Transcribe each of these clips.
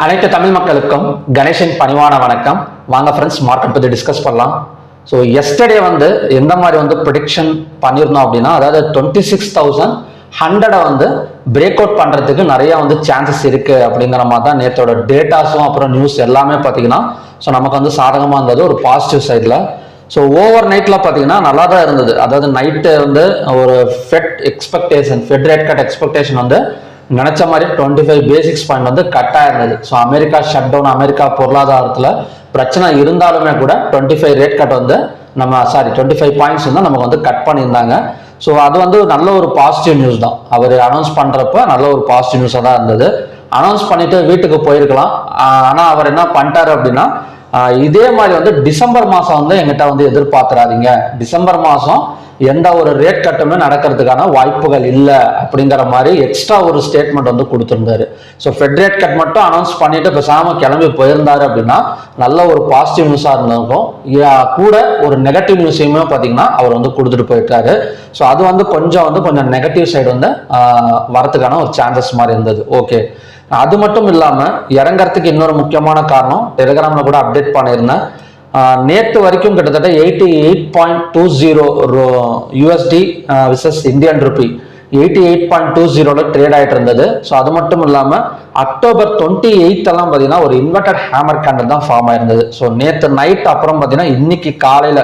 அனைத்து தமிழ் மக்களுக்கும் கணேசன் பணிவான வணக்கம். வாங்க ஃப்ரெண்ட்ஸ் மார்க்கெட் பற்றி டிஸ்கஸ் பண்ணலாம். ஸோ எஸ்டர்டே வந்து எந்த மாதிரி வந்து ப்ரொடிக்ஷன் பண்ணியிருந்தோம் அப்படின்னா அதாவது டுவெண்ட்டி சிக்ஸ் தௌசண்ட் ஹண்ட்ரடை வந்து பிரேக் அவுட் பண்ணுறதுக்கு நிறையா வந்து சான்சஸ் இருக்குது அப்படிங்கிற மாதிரி தான் நேற்றோட டேட்டாஸும் அப்புறம் நியூஸ் எல்லாமே பார்த்தீங்கன்னா ஸோ நமக்கு வந்து சாதகமாக இருந்தது ஒரு பாசிட்டிவ் சைடில் ஸோ ஓவர் நைட்டில் பார்த்தீங்கன்னா நல்லா தான் இருந்தது. அதாவது நைட்டு வந்து ஒரு Fed expectation Fed rate cut expectation வந்து நினச்ச மாதிரி டுவெண்ட்டி ஃபைவ் பேசிக்ஸ் பாயிண்ட் வந்து கட்டாக இருந்தது. So America shut down America பொருளாதாரத்தில் பிரச்சனை இருந்தாலுமே கூட டுவெண்ட்டி ஃபைவ் ரேட் கட் வந்து நம்ம சாரி டுவெண்ட்டி ஃபைவ் பாயிண்ட்ஸ் வந்து நமக்கு வந்து கட் பண்ணியிருந்தாங்க. ஸோ அது வந்து நல்ல ஒரு பாசிட்டிவ் நியூஸ் தான். அவர் அனௌன்ஸ் பண்ணுறப்ப நல்ல ஒரு பாசிட்டிவ் நியூஸாக தான் இருந்தது. அனௌன்ஸ் பண்ணிட்டு வீட்டுக்கு போயிருக்கலாம். ஆனால் அவர் என்ன பண்ணிட்டாரு அப்படின்னா இதே மாதிரி வந்து டிசம்பர் மாதம் வந்து எங்கிட்ட வந்து எதிர்பார்த்துறாதீங்க டிசம்பர் மாதம் எந்த ஒரு ரேட் கட்டுமே நடக்கிறதுக்கான வாய்ப்புகள் இல்லை அப்படிங்கிற மாதிரி எக்ஸ்ட்ரா ஒரு ஸ்டேட்மெண்ட் வந்து கொடுத்துருந்தாரு. ஸோ ஃபெட் ரேட் கட் மட்டும் அனௌன்ஸ் பண்ணிட்டு பேசாமல் கிளம்பி போயிருந்தாரு அப்படின்னா நல்ல ஒரு பாசிட்டிவ் நியூஸாக இருந்திருக்கும். கூட ஒரு நெகட்டிவ் நியூஸையுமே பார்த்தீங்கன்னா அவர் வந்து கொடுத்துட்டு போயிட்டாரு. ஸோ அது வந்து கொஞ்சம் வந்து கொஞ்சம் நெகட்டிவ் சைடு வந்து வரத்துக்கான வரதுக்கான ஒரு சான்சஸ் மாதிரி இருந்தது. ஓகே அது மட்டும் இல்லாமல் இறங்கிறதுக்கு இன்னொரு முக்கியமான காரணம் டெலிகிராமில் கூட அப்டேட் பண்ணியிருந்தேன் நேற்று வரைக்கும் கிட்டத்தட்ட eighty eight point two zero USD versus Indian rupee eighty eight point two ஜீரோவில் ட்ரேட் ஆகிட்டு இருந்தது. ஸோ அது மட்டும் இல்லாமல் அக்டோபர் டுவெண்ட்டி எயித்தெல்லாம் பார்த்தீங்கன்னா ஒரு இன்வெர்டட் ஹேமர் கேண்டல் தான் ஃபார்ம் ஆயிருந்தது. ஸோ நேற்று நைட் அப்புறம் பார்த்தீங்கன்னா இன்னைக்கு காலையில்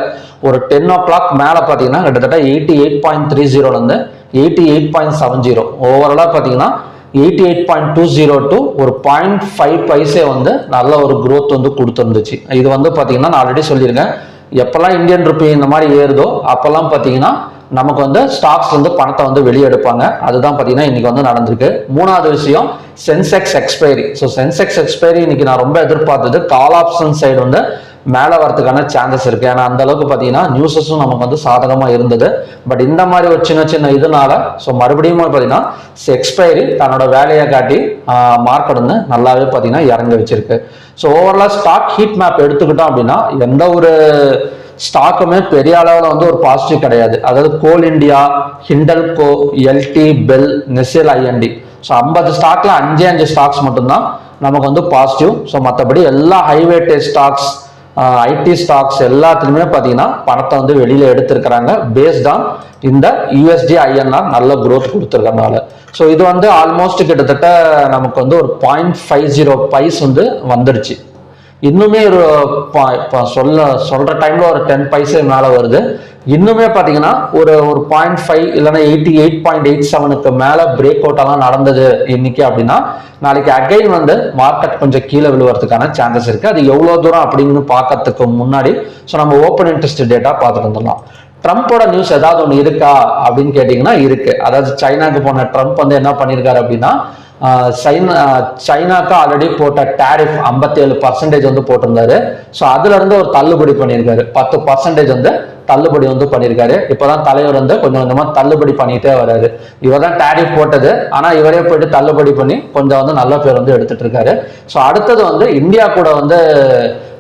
ஒரு டென் ஓ கிளாக் மேலே பார்த்தீங்கன்னா கிட்டத்தட்ட எயிட்டி எயிட் பாயிண்ட் த்ரீ ஜீரோலேருந்து eighty eight point seven zero. ஓவராலாக பார்த்தீங்கன்னா eighty eight point two zero two ஒரு பாயிண்ட் ஃபைவ் பைஸே வந்து நல்ல ஒரு க்ரோத் வந்து கொடுத்துருந்துச்சு. இது வந்து பார்த்தீங்கன்னா நான் ஆல்ரெடி சொல்லியிருக்கேன். எப்போல்லாம் இந்தியன் ருப்பி இந்த மாதிரி ஏறுதோ அப்போல்லாம் பார்த்தீங்கன்னா நமக்கு வந்து ஸ்டாக்ஸ் வந்து பணத்தை வந்து வெளியே எடுப்பாங்க அதுதான் பார்த்தீங்கன்னா இன்னைக்கு வந்து நடந்திருக்கு. மூணாவது விஷயம் Sensex expiry so Sensex expiry இன்னைக்கு நான் ரொம்ப எதிர்பார்த்தது. கால் ஆப்ஷன் சைடு வந்து மேலே வரதுக்கான சான்சஸ் இருக்கு. ஏன்னா அந்த அளவுக்கு பார்த்தீங்கன்னா நியூஸஸும் நமக்கு வந்து சாதகமாக இருந்தது. பட் இந்த மாதிரி ஒரு சின்ன சின்ன இதனால ஸோ மறுபடியும் பார்த்தீங்கன்னா எக்ஸ்பைரி தன்னோட வேலையை காட்டி மார்க்கெட் வந்து நல்லாவே பார்த்தீங்கன்னா இறங்க வச்சிருக்கு. ஸோ ஓவராலாக ஸ்டாக் ஹீட் மேப் எடுத்துக்கிட்டோம் அப்படின்னா எந்த ஒரு ஸ்டாக்குமே பெரிய அளவில் வந்து ஒரு பாசிட்டிவ் கிடையாது. அதாவது Coal India Hindalco LT BEL Nestle INT so ஐம்பது ஸ்டாக்ல அஞ்சே அஞ்சு ஸ்டாக்ஸ் மட்டும்தான் நமக்கு வந்து பாசிட்டிவ் ஸோ மற்றபடி எல்லா ஹைவேட்டேஜ் ஸ்டாக்ஸ் ஐடி ஸ்டாக்ஸ் எல்லாத்துலையுமே பார்த்தீங்கன்னா பணத்தை வந்து வெளியில் எடுத்திருக்கிறாங்க. பேஸ்ட் ஆன் இந்த யூஎஸ்டி ஐஎன்ஆர் நல்ல குரோத் கொடுத்துருக்கறனால ஸோ இது வந்து ஆல்மோஸ்ட் கிட்டத்தட்ட நமக்கு வந்து ஒரு பாயிண்ட் ஃபைவ் ஜீரோ பைஸ் வந்து வந்துருச்சு இன்னுமே ஒரு சொல்ல சொல்ற டைம்ல ஒரு டென் பைசே மேல வருது. இன்னுமே பார்த்தீங்கன்னா ஒரு ஒரு பாயிண்ட் ஃபைவ் இல்லைன்னா எயிட்டி எயிட் பாயிண்ட் எயிட் செவனுக்கு மேலே பிரேக் அவுட்டெல்லாம் நடந்தது இன்னைக்கு அப்படின்னா நாளைக்கு அகைன் வந்து மார்க்கெட் கொஞ்சம் கீழே விழுவறதுக்கான சான்சஸ் இருக்குது அது எவ்வளோ தூரம் அப்படின்னு பார்க்கறதுக்கு முன்னாடி ஸோ நம்ம ஓப்பன் இன்ட்ரெஸ்ட் டேட்டா பார்த்துட்டு வந்துடலாம். ட்ரம்ப்போட நியூஸ் ஏதாவது ஒன்று இருக்கா அப்படின்னு கேட்டிங்கன்னா இருக்குது அதாவது சைனாக்கு போன ட்ரம்ப் வந்து என்ன பண்ணியிருக்காரு அப்படின்னா சைனா சைனாக்கு ஆல்ரெடி போட்ட டேரிஃப் 57% ஏழு பர்சன்டேஜ் வந்து போட்டிருந்தாரு. ஸோ அதுல இருந்து ஒரு தள்ளுபடி பண்ணியிருக்காரு. பத்து பர்சன்டேஜ் வந்து தள்ளுபடி வந்து பண்ணியிருக்காரு. இப்போதான் தலைவர் வந்து கொஞ்சம் கொஞ்சமா தள்ளுபடி பண்ணிட்டே வராரு. இவர் தான் டேரிஃப் போட்டது. ஆனா இவரே போயிட்டு தள்ளுபடி பண்ணி கொஞ்சம் வந்து நல்ல பேர் வந்து எடுத்துட்டு இருக்காரு. ஸோ அடுத்தது வந்து இந்தியா கூட வந்து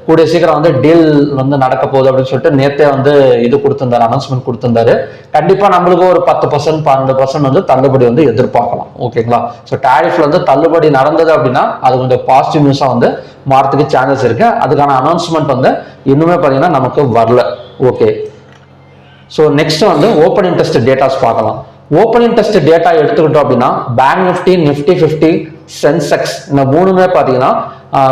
கூடிய சீக்கிரம் வந்து டீல் வந்து நடக்க போகுது அப்படின்னு சொல்லிட்டு நேத்தே வந்து இது கொடுத்திருந்தாரு அனௌன்ஸ்மெண்ட் கொடுத்திருந்தாரு. கண்டிப்பா நம்மளுக்கு ஒரு பத்து பர்சன்ட் பன்னெண்டு பர்சன்ட் வந்து தள்ளுபடி வந்து எதிர்பார்க்கலாம். ஓகேங்களா? ஸோ டேரிஃப்ல வந்து தள்ளுபடி நடந்தது அப்படின்னா அது கொஞ்சம் பாசிட்டிவ் நியூஸா வந்து மாறத்துக்கு சான்சஸ் இருக்கு. அதுக்கான அனௌன்ஸ்மெண்ட் வந்து இன்னுமே பார்த்தீங்கன்னா நமக்கு வரல. ஓகே ஸோ நெக்ஸ்ட் வந்து ஓப்பன் இன்ட்ரெஸ்ட் டேட்டாஸ் பார்க்கலாம். ஓப்பன் இன்ட்ரெஸ்ட் டேட்டா எடுத்துக்கிட்டோம் அப்படின்னா bank Nifty Nifty fifty Sensex இந்த மூணுமே பார்த்தீங்கன்னா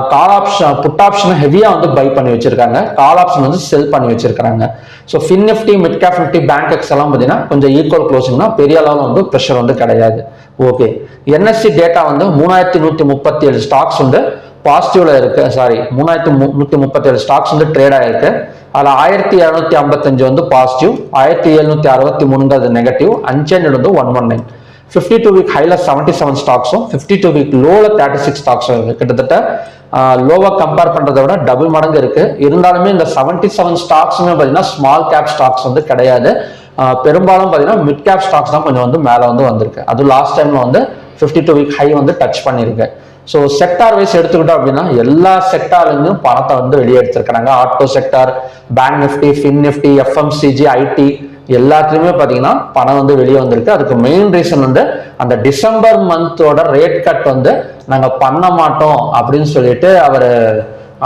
கால் ஆப்ஷன் புட் ஆப்ஷனை ஹெவியாக வந்து பை பண்ணி வச்சிருக்காங்க. கால் ஆப்ஷன் வந்து செல் பண்ணி வச்சிருக்காங்க so Fin Nifty mid cap Nifty Bankex எல்லாம் பார்த்தீங்கன்னா கொஞ்சம் ஈக்குவல் க்ளோசிங்னா பெரிய அளவில் வந்து ப்ரெஷர் வந்து கிடையாது. ஓகே என்எஸ்சி டேட்டா வந்து மூணாயிரத்தி நூற்றி முப்பத்தி ஏழு ஸ்டாக்ஸ் வந்து பாசிட்டிவ்ல இருக்கு. சாரி மூணாயிரத்தி மு- முப்பத்தி ஏழு ஸ்டாக்ஸ் வந்து ட்ரேட் ஆயிருக்கு. அதில் ஆயிரத்தி இரநூத்தி ஐம்பத்தஞ்சு வந்து பாசிட்டிவ் ஆயிரத்தி எழுநூத்தி அறுபத்தி மூணுங்கிறது நெகட்டிவ் அன்சேஞ்சு வந்து one one nine fifty two week ஹைல seventy seven ஸ்டாக்ஸும் ஃபிஃப்டி டூ வீக் லோல தேர்ட்டி சிக்ஸ் ஸ்டாக்ஸும் கிட்டத்தட்ட லோவாக கம்பேர் பண்ணுறதை விட டபுள் மடங்கு இருக்குது இருந்தாலுமே இந்த செவன்டி செவன் ஸ்டாக்ஸுமே பார்த்தீங்கன்னா ஸ்மால் கேப் ஸ்டாக்ஸ் வந்து கிடையாது. பெரும்பாலும் பார்த்தீங்கன்னா மிட் கேப் ஸ்டாக்ஸ் தான் கொஞ்சம் வந்து மேலே வந்து வந்திருக்கு. அது லாஸ்ட் டைம்ல வந்து ஃபிஃப்டி டூ வீக் ஹை வந்து டச் பண்ணியிருக்கு ஸோ செக்டார் வைஸ் எடுத்துக்கிட்டோம் அப்படின்னா எல்லா செக்டார்லேருந்தும் பணத்தை வந்து வெளியே எடுத்திருக்கிறாங்க. Auto sector bank Nifty Fin Nifty FMCG IT எல்லாத்துலேயுமே பார்த்தீங்கன்னா பணம் வந்து வெளியே வந்திருக்கு. அதுக்கு மெயின் ரீசன் வந்து அந்த டிசம்பர் மந்தோட ரேட் கட் வந்து நாங்கள் பண்ண மாட்டோம் அப்படின்னு சொல்லிட்டு அவர்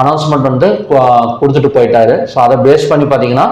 அனௌன்ஸ்மெண்ட் வந்து கொடுத்துட்டு போயிட்டாரு. ஸோ அதை பேஸ் பண்ணி பார்த்தீங்கன்னா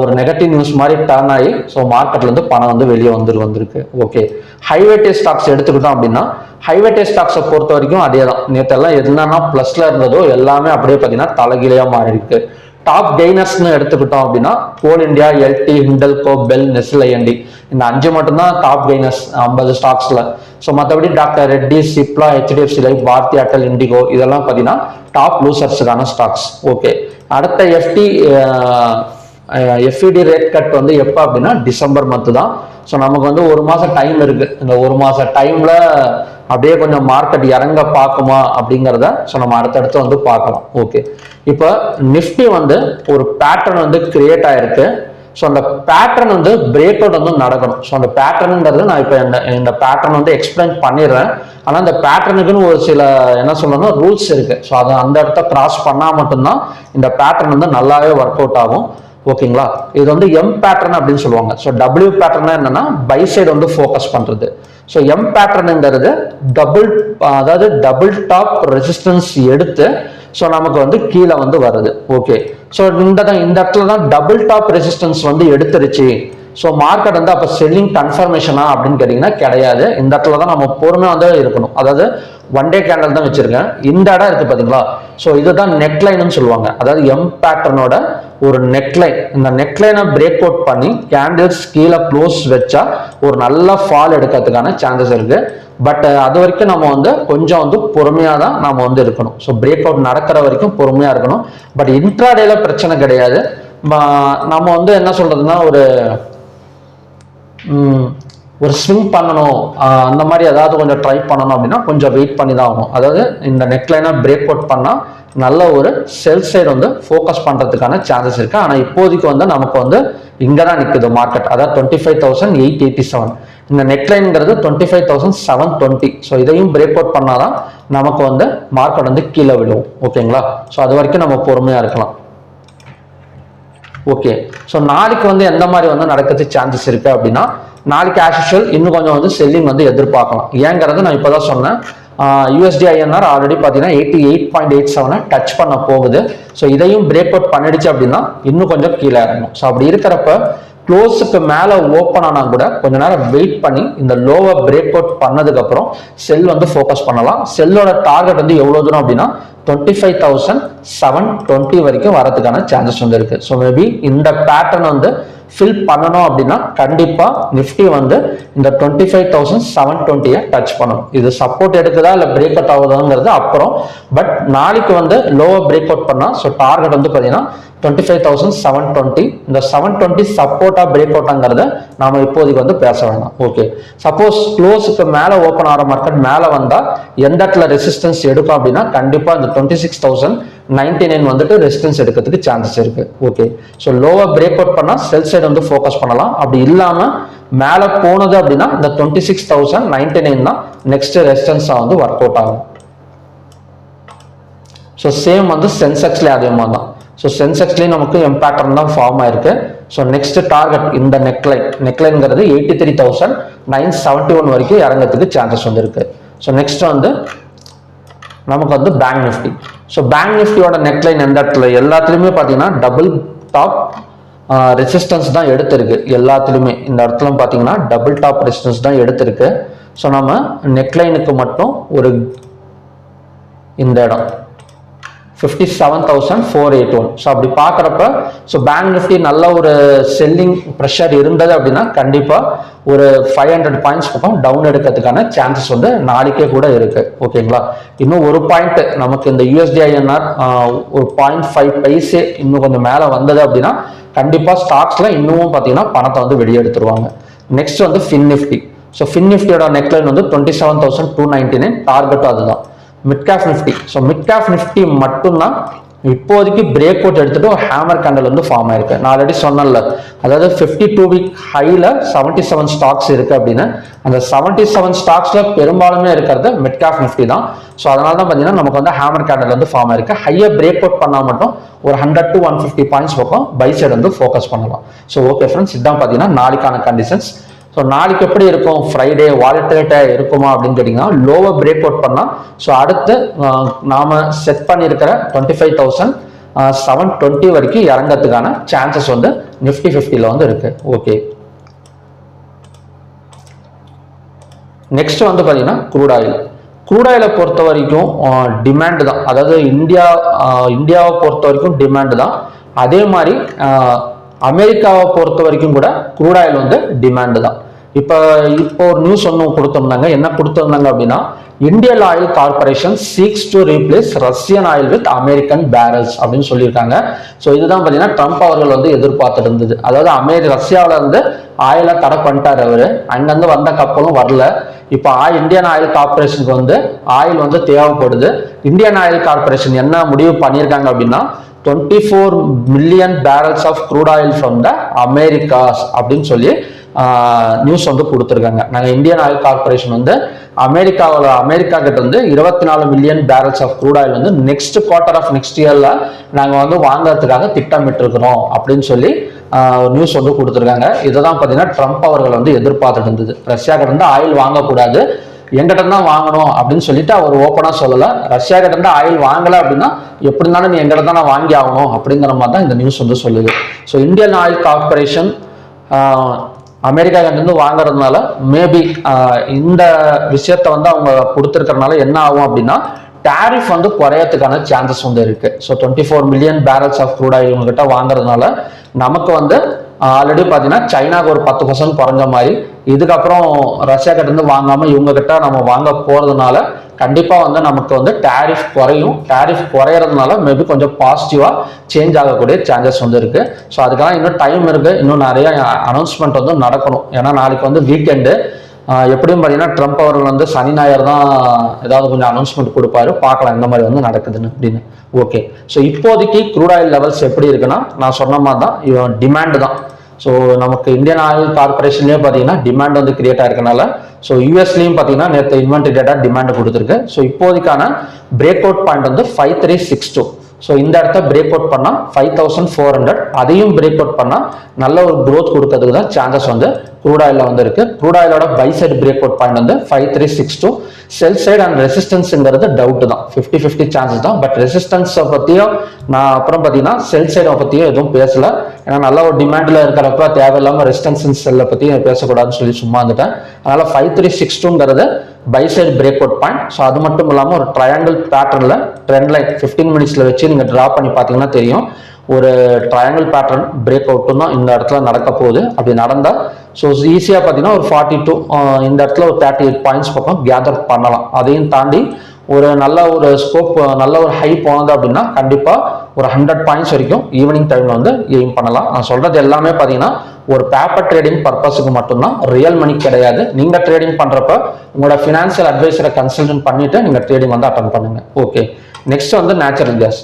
ஒரு நெகட்டிவ் நியூஸ் மாதிரி டர்ன் ஆகி ஸோ மார்க்கெட்லேருந்து பணம் வந்து வெளியே வந்துரு வந்திருக்கு. ஓகே ஹைவேட்டே ஸ்டாக்ஸ் எடுத்துக்கிட்டோம் அப்படின்னா ஹைவேட்டே ஸ்டாக்ஸை பொறுத்த வரைக்கும் அதே தான் நேற்றெல்லாம் என்னென்னா ப்ளஸ்ல இருந்ததோ எல்லாமே அப்படியே பார்த்தீங்கன்னா தலைகீழையாக மாறி இருக்கு டாப் கெய்னர்ஸ்னு எடுத்துக்கிட்டோம் அப்படின்னா Coal India LT Hindalco BEL Nestle INT இந்த அஞ்சு மட்டும்தான் டாப் கெய்னர்ஸ் ஐம்பது ஸ்டாக்ஸ்ல ஸோ மற்றபடி doctor Reddy Cipla HDFC life Bharti Airtel IndiGo இதெல்லாம் பார்த்தீங்கன்னா டாப் லூசர்ஸுக்கான ஸ்டாக்ஸ் ஓகே அடுத்த எஃப்டி எஃப்இடி ரேட் கட் வந்து எப்போ அப்படின்னா டிசம்பர் மந்த் தான். ஸோ நமக்கு வந்து ஒரு மாதம் டைம் இருக்கு. இந்த ஒரு மாதம் டைம்ல அப்படியே கொஞ்சம் மார்க்கெட் இறங்க பார்க்குமா அப்படிங்கிறத ஸோ நம்ம அடுத்தடுத்து வந்து பார்க்கலாம். ஓகே இப்போ நிஃப்டி வந்து ஒரு பேட்டர்ன் வந்து கிரியேட் ஆயிருக்கு. ஸோ அந்த பேட்டர்ன் வந்து பிரேக் அவுட் வந்து நடக்கணும். ஸோ அந்த பேட்டர்னுங்கிறது நான் இப்போ இந்த இந்த பேட்டர்ன் வந்து எக்ஸ்பிளைன் பண்ணிடுறேன். ஆனால் அந்த பேட்டர்னுக்குன்னு ஒரு சில என்ன சொல்லணும்னா ரூல்ஸ் இருக்குது ஸோ அதை அந்த இடத்த கிராஸ் பண்ணால் மட்டும்தான் இந்த பேட்டர்ன் வந்து நல்லாவே ஒர்க் அவுட் ஆகும். ஓகேங்களா? இது வந்து எம் பேட்டர்ன் அப்படின்னு சொல்லுவாங்க. ஸோ டபிள்யூ பேட்டர்னா என்னன்னா பை சைடு வந்து ஃபோக்கஸ் பண்றது. ஸோ எம் பேட்டர்னுங்கிறது டபுள் அதாவது டபுள் டாப் ரெசிஸ்டன்ஸ் எடுத்து ஸோ நமக்கு வந்து கீழே வந்து வருது. ஓகே ஸோ இந்த இந்த இடத்துல தான் டபுள் டாப் ரெசிஸ்டன்ஸ் வந்து எடுத்துருச்சு. ஸோ மார்க்கெட் வந்து அப்போ செல்லிங் கன்ஃபர்மேஷனா அப்படின்னு கேட்டிங்கன்னா கிடையாது. இந்த இடத்துல தான் நம்ம பொறுமையாக வந்து இருக்கணும். அதாவது ஒன் டே கேண்டல் தான் வச்சிருக்கேன். இந்த இடம் இருக்கு பார்த்தீங்களா ஸோ இதுதான் நெக்லைன்னு சொல்லுவாங்க. அதாவது எம் பேட்டர்னோட ஒரு நெக்லைன் இந்த நெக்லைனை பிரேக் அவுட் பண்ணி கேண்டில்ஸ் கீழே க்ளோஸ் வச்சா ஒரு நல்ல ஃபால் எடுக்கிறதுக்கான சான்சஸ் இருக்கு. பட் அது வரைக்கும் நம்ம வந்து கொஞ்சம் வந்து பொறுமையாக தான் நம்ம வந்து இருக்கணும். ஸோ பிரேக் அவுட் நடக்கிற வரைக்கும் பொறுமையாக இருக்கணும். பட் இன்ட்ராடேல பிரச்சனை கிடையாது. நம்ம வந்து என்ன சொல்றதுன்னா ஒரு ஒரு ஸ்விங் பண்ணணும். அந்த மாதிரி ஏதாவது கொஞ்சம் ட்ரை பண்ணணும் அப்படின்னா கொஞ்சம் வெயிட் பண்ணி தான் ஆகும் அதாவது இந்த நெக்லைனை பிரேக் அவுட் பண்ணால் நல்ல ஒரு செல் சைடு வந்து ஃபோக்கஸ் பண்ணுறதுக்கான சான்சஸ் இருக்குது ஆனால் இப்போதைக்கு வந்து நமக்கு வந்து இங்கே தான் நிற்குது மார்க்கெட் அதாவது twenty five thousand eight eighty seven இந்த நெக்லைன்ங்கிறது twenty five thousand seven twenty so இதையும் பிரேக் அவுட் பண்ணால் தான் நமக்கு வந்து மார்க்கெட் வந்து கீழே விழுவும் ஓகேங்களா ஸோ அது வரைக்கும் நம்ம பொறுமையாக இருக்கலாம். ஓகே ஸோ நாளைக்கு வந்து எந்த மாதிரி வந்து நடக்கிறதுக்கு சான்சஸ் இருக்கு அப்படின்னா நாளைக்கு ஆஸ் இன்னும் கொஞ்சம் வந்து செல்லிங் வந்து எதிர்பார்க்கலாம். ஏங்கிறது நான் இப்போதான் சொன்னேன். யூஎஸ்டி ஐஎன்ஆர் ஆல்ரெடி பார்த்தீங்கன்னா எயிட்டி எயிட் பாயிண்ட் எயிட் செவனை டச் பண்ண போகுது. ஸோ இதையும் பிரேக் அவுட் பண்ணிடுச்சு அப்படின்னா இன்னும் கொஞ்சம் கீழே இறங்கும் ஸோ அப்படி இருக்கிறப்ப க்ளோஸுக்கு மேலே ஓப்பன் ஆனால் கூட கொஞ்ச நேரம் வெயிட் பண்ணி இந்த லோவை பிரேக் அவுட் பண்ணதுக்கப்புறம் செல் வந்து ஃபோக்கஸ் பண்ணலாம். செல்லோட டார்கெட் வந்து எவ்வளோ தூரம் அப்படின்னா twenty five thousand seven twenty வரைக்கும் வரதுக்கான சான்சஸ் வந்து இருக்குது ஸோ மேபி இந்த பேட்டர்ன் வந்து ஃபில் பண்ணணும் அப்படின்னா கண்டிப்பாக நிஃப்டி வந்து இந்த டுவெண்ட்டி ஃபைவ் தௌசண்ட் செவன் டுவெண்ட்டியை டச் பண்ணணும். இது சப்போர்ட் எடுக்குதா இல்லை பிரேக் அவுட் ஆகுதாங்கிறது அப்புறம். பட் நாளைக்கு வந்து லோவை பிரேக் அவுட் பண்ணால் ஸோ டார்கெட் வந்து பார்த்தீங்கன்னா twenty five thousand seven twenty இந்த செவன் டுவெண்ட்டி சப்போர்ட்டாக பிரேக் அவுட்டாங்கிறத நாம் இப்போதைக்கு வந்து பேச வேண்டாம் ஓகே சப்போஸ் க்ளோஸுக்கு மேலே ஓப்பன் ஆகிற மார்க்கெட் மேலே வந்தால் எந்த இடத்துல ரெசிஸ்டன்ஸ் எடுக்கும் அப்படின்னா கண்டிப்பாக இந்த twenty six thousand ninety nine வந்துட்டு ரெசிஸ்டன்ஸ் எடுக்கிறதுக்கு சான்சஸ் இருக்கு. ஓகே ஸோ லோவை பிரேக் அவுட் பண்ணால் செல் சைடு வந்து ஃபோக்கஸ் பண்ணலாம். அப்படி இல்லாமல் மேலே போனது அப்படின்னா இந்த twenty six thousand ninety nine தான் நெக்ஸ்ட் ரெசிஸ்டன்ஸாக வந்து ஒர்க் அவுட் ஆகும். ஸோ சேம் வந்து சென்செக்ஸ்லேயே அதே மாதிரி தான். ஸோ சென்செக்ஸ்லேயும் நமக்கு எம் பேட்டர்ன் தான் ஃபார்ம் ஆயிருக்கு. ஸோ நெக்ஸ்ட் டார்கெட் இந்த neckline நெக்லைன்ங்கிறது eighty three thousand nine seventy one வரைக்கும் இறங்கிறதுக்கு சான்சஸ் வந்து இருக்கு. ஸோ நெக்ஸ்ட் வந்து நமக்கு வந்து பேங்க் நிஃப்டி ஸோ பேங்க் நிஃப்டியோட நெக்லைன் எந்த இடத்துல? எல்லாத்துலேயுமே பார்த்தீங்கன்னா டபுள் டாப் ரெசிஸ்டன்ஸ் தான் எடுத்திருக்கு. எல்லாத்துலேயுமே. இந்த இடத்துல பார்த்தீங்கன்னா டபுள் டாப் ரெசிஸ்டன்ஸ் தான் எடுத்திருக்கு. ஸோ நம்ம நெக்லைனுக்கு மட்டும் ஒரு இந்த இடம். Fifty seven thousand four eight one so அப்படி பார்க்குறப்ப ஸோ பேங்க் நிஃப்டி நல்ல ஒரு செல்லிங் ப்ரெஷர் இருந்தது அப்படின்னா கண்டிப்பாக ஒரு ஃபைவ் ஹண்ட்ரட் பாயிண்ட்ஸ் பக்கம் டவுன் எடுக்கிறதுக்கான சான்சஸ் வந்து நாளைக்கே கூட இருக்கு. ஓகேங்களா இன்னும் ஒரு பாயிண்ட் நமக்கு இந்த யூஎஸ்டிஐஎன்ஆர் ஒரு பாயிண்ட் ஃபைவ் பைஸே இன்னும் கொஞ்சம் மேலே வந்தது அப்படின்னா கண்டிப்பாக ஸ்டாக்ஸில் இன்னமும் பார்த்தீங்கன்னா பணத்தை வந்து வெளியே எடுத்துருவாங்க நெக்ஸ்ட் வந்து ஃபின் நிஃப்டி ஸோ ஃபின் நிஃப்டியோட நெக்லைன் வந்து twenty seven thousand two ninety nine டார்கெட்டும் அதுதான். Midcap Nifty so mid Nifty மட்டும்தான் இப்போதைக்கு பிரேக் அவுட் எடுத்துட்டு ஒரு ஹேமர் கேண்டல் வந்து ஃபார்ம் ஆயிருக்கு. நான் ஆல்ரெடி சொன்னல அதாவது ஃபிஃப்டி டூ வீக் ஹைல செவன்டி செவன் ஸ்டாக்ஸ் இருக்கு அப்படின்னு. அந்த செவன்டி செவன் ஸ்டாக்ஸ்ல பெரும்பாலுமே இருக்கிறது மிட் நிஃப்டி தான். ஸோ அதனால தான் பார்த்தீங்கன்னா நமக்கு வந்து ஹேமர் கேண்டல் வந்து ஃபார்ம் ஆயிருக்கு. ஹையை பிரேக் அவுட் பண்ணால் மட்டும் ஒரு hundred to one fifty points பக்கம் பை சைடு வந்து ஃபோக்கஸ் பண்ணலாம். ஸோ ஓகே ஃப்ரெண்ட்ஸ் இதுதான் பார்த்தீங்கன்னா நாளைக்கான கண்டிஷன்ஸ் ஸோ நாளைக்கு எப்படி இருக்கும்? ஃப்ரைடே வாலட்டேட்டாக இருக்குமா அப்படின்னு கேட்டிங்கன்னா லோவை பிரேக் அவுட் பண்ணால் ஸோ அடுத்து நாம் செட் பண்ணியிருக்கிற twenty five thousand seven twenty வரைக்கும் இறங்கிறதுக்கான சான்சஸ் வந்து நிஃப்டி ஃபிஃப்டியில் வந்து இருக்குது ஓகே நெக்ஸ்ட் வந்து பார்த்தீங்கன்னா க்ரூட் ஆயில் க்ரூட் ஆயிலை பொறுத்த வரைக்கும் டிமாண்டு தான். அதாவது இந்தியா இந்தியாவை பொறுத்த வரைக்கும் டிமாண்டு தான். அதே மாதிரி அமெரிக்காவை பொறுத்த வரைக்கும் கூட க்ரூட் ஆயில் வந்து டிமாண்டு தான். இப்போ இப்போ ஒரு நியூஸ் ஒன்று கொடுத்துருந்தாங்க. என்ன கொடுத்துருந்தாங்க அப்படின்னா Indian Oil Corporation seeks to replace Russian oil with American barrels அப்படின்னு சொல்லியிருக்காங்க. ஸோ இதுதான் பார்த்தீங்கன்னா ட்ரம்ப் அவர்கள் வந்து எதிர்பார்த்துட்டு இருந்தது. அதாவது அமெரி ரஷ்யாவில் இருந்து ஆயிலை தடை பண்ணிட்டார் அவர். அங்கேருந்து வந்த கப்பலும் வரல. இப்போ ஆ இந்தியன் ஆயில் கார்பரேஷனுக்கு வந்து ஆயில் வந்து தேவைப்படுது. இந்தியன் ஆயில் கார்பரேஷன் என்ன முடிவு பண்ணியிருக்காங்க அப்படின்னா twenty four million barrels of crude oil from the Americas அப்படின்னு சொல்லி நியூஸ் வந்து கொடுத்துருக்காங்க. நாங்கள் இந்தியன் ஆயில் கார்பரேஷன் வந்து அமெரிக்காவில் அமெரிக்கா கிட்ட வந்து இருபத்தி நாலு million barrels of crude oil வந்து நெக்ஸ்ட் குவார்டர் ஆஃப் நெக்ஸ்ட் இயரில் நாங்கள் வந்து வாங்குறதுக்காக திட்டமிட்டிருக்கிறோம் அப்படின்னு சொல்லி நியூஸ் வந்து கொடுத்துருக்காங்க. இதை தான் பார்த்தீங்கன்னா ட்ரம்ப் அவர்கள் வந்து எதிர்பார்த்துட்டு இருந்தது. ரஷ்யா கிட்ட இருந்து ஆயில் வாங்கக்கூடாது. எங்கிட்ட தான் வாங்கணும் அப்படின்னு சொல்லிட்டு அவர் ஓப்பனாக சொல்லலை. ரஷ்யா கிட்ட இருந்து ஆயில் வாங்கல அப்படின்னா எப்படி இருந்தாலும் நீ எங்கிட்ட தான் நான் வாங்கி ஆகணும் அப்படிங்கிற மாதிரி தான் இந்த நியூஸ் வந்து சொல்லுது. So Indian Oil Corporation America கிட்டேருந்து வாங்குறதுனால மேபி இந்த விஷயத்த வந்து அவங்க கொடுத்துருக்கறனால என்ன ஆகும் அப்படின்னா டேரிஃப் வந்து குறையறதுக்கான சான்சஸ் வந்து இருக்கு. So twenty four million barrels of crude oil இவங்ககிட்ட வாங்குறதுனால நமக்கு வந்து ஆல்ரெடி பார்த்தீங்கன்னா சைனாக்கு ஒரு பத்து பர்சன்ட் குறைஞ்ச மாதிரி இதுக்கப்புறம் ரஷ்யா கிட்ட இருந்து வாங்காம இவங்க கிட்ட நம்ம வாங்க போறதுனால கண்டிப்பா வந்து நமக்கு வந்து டேரிஃப் குறையும். டேரிஃப் குறையறதுனால மேபி கொஞ்சம் பாசிட்டிவா சேஞ்ச் ஆகக்கூடிய சான்சஸ் வந்து இருக்கு. ஸோ அதுக்கெல்லாம் இன்னும் டைம் இருக்கு. இன்னும் நிறைய அனௌன்ஸ்மெண்ட் வந்து நடக்கணும். ஏன்னா நாளைக்கு வந்து வீக்கெண்டு எப்படியும் பார்த்தீங்கன்னா ட்ரம்ப் அவர்கள் வந்து சனி ஞாயிறு தான் ஏதாவது கொஞ்சம் அனௌன்ஸ்மெண்ட் கொடுப்பாரு. பார்க்கலாம் இந்த மாதிரி வந்து நடக்குதுன்னு அப்படின்னு. ஓகே ஸோ இப்போதைக்கு க்ரூட் ஆயில் லெவல்ஸ் எப்படி இருக்குன்னா நான் சொன்ன மாதிரி தான். இவன் டிமாண்ட் தான். ஸோ நமக்கு இந்தியன் ஆயில் கார்பரேஷன்லேயும் பார்த்தீங்கன்னா டிமாண்ட் வந்து கிரியேட் ஆயிருக்கனால ஸோ யூஎஸ்லேயும் பார்த்தீங்கன்னா நேற்று இன்வென்ட்ரி டேட்டா டிமாண்ட் கொடுத்துருக்கு. ஸோ இப்போதைக்கான பிரேக் அவுட் பாயிண்ட் வந்து five three six two so இந்த இடத்த பிரேக் அவுட் பண்ணால் ஃபைவ் தௌசண்ட் ஃபோர் ஹண்ட்ரட் அதையும் பிரேக் அவுட் பண்ணால் நல்ல ஒரு க்ரோத் கொடுக்கறதுக்கு தான் சான்சஸ் வந்து க்ரூட் ஆயிலில் வந்து இருக்கு crude ஆயிலோட buy side break out point வந்து five three six two sell side and ரெசிஸ்டன்ஸுங்கிறது doubt தான். ஃபிஃப்டி ஃபிஃப்டி சான்சஸ் தான். பட் ரெசிஸ்டன்ஸை பற்றியும் நான் அப்புறம் பார்த்தீங்கன்னா செல் சைடை பற்றியும் எதுவும் பேசல. ஏன்னா நல்ல ஒரு டிமாண்டில் இருக்கிறப்ப தேவையில்லாமல் ரெசிஸ்டன்ஸ் செல்லை பற்றி பேசக்கூடாதுன்னு சொல்லி சும்மா இருந்துட்டேன். அதனால five three six டூங்கிறது buy side break out point. So அது மட்டும் இல்லாமல் ஒரு ட்ரையாங்கிள் பேட்டர்னில் ட்ரெண்ட் லைன் ஃபிஃப்டீன் மினிட்ஸில் வச்சு நீங்கள் ட்ரா பண்ணி பார்த்தீங்கன்னா தெரியும். ஒரு ட்ரையாங்கிள் பேட்டர்ன் பிரேக் அவுட்டும் தான் இந்த இடத்துல நடக்க போகுது. அப்படி நடந்தால் ஸோ ஈஸியாக பார்த்தீங்கன்னா ஒரு ஃபார்ட்டி டூ இந்த இடத்துல ஒரு தேர்ட்டி எயிட் பாயிண்ட்ஸ் பக்கம் கேதர் பண்ணலாம். அதையும் தாண்டி ஒரு நல்ல ஒரு ஸ்கோப் நல்ல ஒரு ஹை போனது அப்படின்னா கண்டிப்பாக ஒரு ஹண்ட்ரட் பாயிண்ட்ஸ் வரைக்கும் ஈவினிங் டைமில் வந்து எய்ம் பண்ணலாம். நான் சொல்கிறது எல்லாமே பார்த்தீங்கன்னா ஒரு பேப்பர் ட்ரேடிங் பர்பஸுக்கு மட்டும்தான். ரியல் மணி கிடையாது. நீங்கள் ட்ரேடிங் பண்ணுறப்ப உங்களோட ஃபினான்ஷியல் அட்வைஸரை கன்சல்டன் பண்ணிவிட்டு நீங்கள் ட்ரேடிங் வந்து அட்டன் பண்ணுங்க. ஓகே நெக்ஸ்ட் வந்து நேச்சுரல் கேஸ்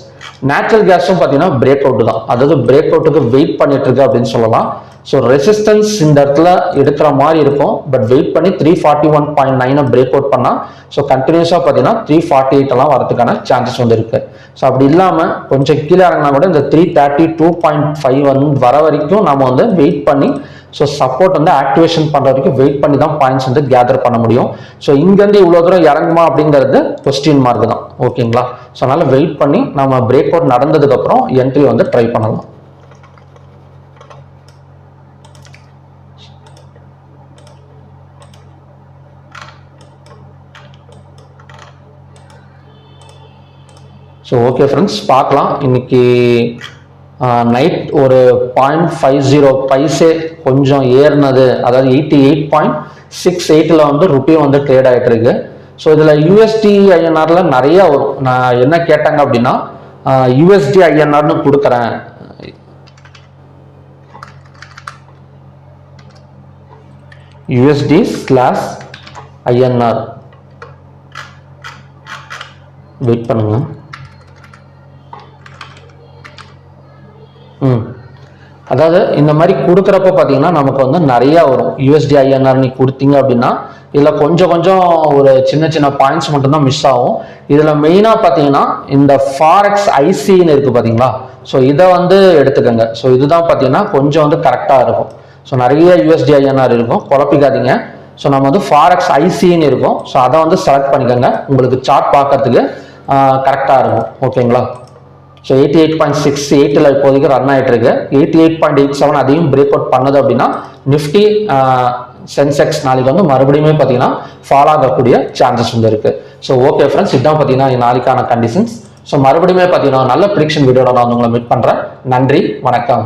நேச்சுரல் கேஸும் பார்த்தீங்கன்னா பிரேக் அவுட் தான். அதாவது பிரேக் அவுட்டுக்கு வெயிட் பண்ணிட்டு இருக்கு அப்படின்னு சொல்லலாம். ஸோ ரெசிஸ்டன்ஸ் இந்த இடத்துல எடுக்கிற மாதிரி இருக்கும். பட் வெயிட் பண்ணி த்ரீ ஃபார்ட்டி ஒன் பாயிண்ட் நைனை பிரேக் அவுட் பண்ணால் ஸோ கண்டினியூஸாக பார்த்தீங்கன்னா த்ரீ ஃபார்ட்டி எயிட் எல்லாம் வரதுக்கான சான்சஸ் வந்து இருக்கு. ஸோ அப்படி இல்லாமல் கொஞ்சம் கீழே இறங்கினா கூட இந்த three thirty two point five வந்து வர வரைக்கும் நம்ம வந்து வெயிட் பண்ணி ஸோ சப்போர்ட் வந்து ஆக்டிவேஷன் பண்ணுற வரைக்கும் வெயிட் பண்ணி தான் பாயிண்ட்ஸ் வந்து கேதர் பண்ண முடியும். ஸோ இங்கேருந்து இவ்வளோ தூரம் இறங்குமா அப்படிங்கிறது கொஸ்டின் மார்க் தான். ஓகேங்களா ஸோ அதனால் வெயிட் பண்ணி நம்ம பிரேக் அவுட் நடந்ததுக்கப்புறம் என்ட்ரி வந்து ட்ரை பண்ணலாம். ஸோ ஓகே ஃப்ரெண்ட்ஸ் பார்க்கலாம். இன்னைக்கு நைட் ஒரு பாயிண்ட் ஃபைவ் ஜீரோ பைசே கொஞ்சம் ஏறினது. அதாவது எயிட்டி எயிட் பாயிண்ட் சிக்ஸ் எயிட்டில் வந்து ருபி வந்து ட்ரேட் ஆகிட்டு இருக்கு ஸோ இதில் யூஎஸ்டி ஐஎன்ஆரில் நிறைய வரும். நான் என்ன கேட்டாங்க அப்படின்னா யூஎஸ்டி ஐஎன்ஆர்னு கொடுக்குறேன். யூஎஸ்டி ஸ்லாஷ் ஐஎன்ஆர் வெயிட் பண்ணுங்க. அதாவது இந்த மாதிரி கொடுக்குறப்ப பார்த்தீங்கன்னா நமக்கு வந்து நிறையா வரும். யூஎஸ்டி ஐஎன்ஆர் நீ கொடுத்தீங்க அப்படின்னா இதில் கொஞ்சம் கொஞ்சம் ஒரு சின்ன சின்ன பாயிண்ட்ஸ் மட்டும்தான் மிஸ் ஆகும். இதில் மெயினாக பார்த்தீங்கன்னா இந்த ஃபாரெக்ஸ் ஐசின்னு இருக்குது பார்த்தீங்களா ஸோ இதை வந்து எடுத்துக்கோங்க. ஸோ இதுதான் பார்த்தீங்கன்னா கொஞ்சம் வந்து கரெக்டாக இருக்கும். ஸோ நிறைய யூஎஸ்டி ஐஎன்ஆர் இருக்கும். குழப்பிக்காதீங்க. ஸோ நம்ம வந்து ஃபாரெக்ஸ் ஐசின்னு இருக்கும். ஸோ அதை வந்து செலக்ட் பண்ணிக்கோங்க. உங்களுக்கு சார்ட் பார்க்கறதுக்கு கரெக்டாக இருக்கும். ஓகேங்களா so eighty eight point six எயிட்டில் இப்போதைக்கு ரன் ஆகிட்டு இருக்கு eighty eight point eight seven அதையும் பிரேக் அவுட் பண்ணது அப்படின்னா நிஃப்டி சென்செக்ஸ் நாளைக்கு வந்து மறுபடியுமே பார்த்தீங்கன்னா ஃபாலோ ஆகக்கூடிய சான்சஸ் வந்து இருக்கு. ஸோ ஓகே ஃப்ரெண்ட்ஸ் இதுதான் பார்த்தீங்கன்னா நாளைக்கான கண்டிஷன்ஸ் ஸோ மறுபடியுமே பார்த்தீங்கன்னா நல்ல ப்ரிடிக்ஷன் வீடியோட நான் உங்களை மீட் பண்ணுறேன் நன்றி வணக்கம்.